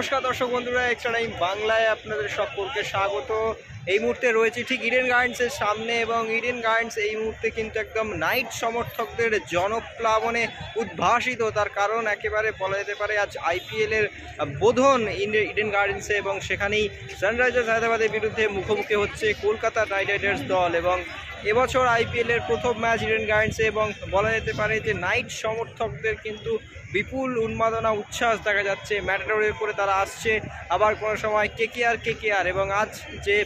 নমস্কার দর্শক বন্ধুরা এক্সট্রা টাইম বাংলায় আপনাদের সকলকে স্বাগত। এই মুহূর্তে রয়েছে ঠিক ইডেন গার্ডেন্সের সামনে এবং ইডেন গার্ডেন্স এই মুহূর্তে কিন্তু একদম নাইট সমর্থকদের জনপ্লাবনে উদ্ভাসিত। তার কারণ একেবারে বলা যেতে পারে আজ আইপিএলের বোধন ইডেন গার্ডেন্সে এবং সেখানেই সানরাইজার্স হায়দ্রাবাদের বিরুদ্ধে মুখোমুখি হচ্ছে কলকাতা নাইট রাইডার্স দল এবং এবছর আইপিএলের প্রথম ম্যাচ ইডেন গার্ডেন্সে এবং বলা যেতে পারে যে নাইট সমর্থকদের কিন্তু বিপুল উন্মাদনা, উচ্ছ্বাস দেখা যাচ্ছে। ম্যাটাডোরের করে তারা আসছে। আবার কোনো সময় কে কে আর কে কে আর এবং আজ যে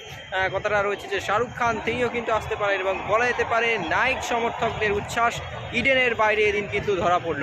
কথাটা রয়েছে যে শাহরুখ খান, তিনিও কিন্তু আসতে পারেন এবং বলা যেতে পারে নাইক সমর্থকদের উচ্ছ্বাস ইডেনের বাইরে এদিন কিন্তু ধরা পড়ল।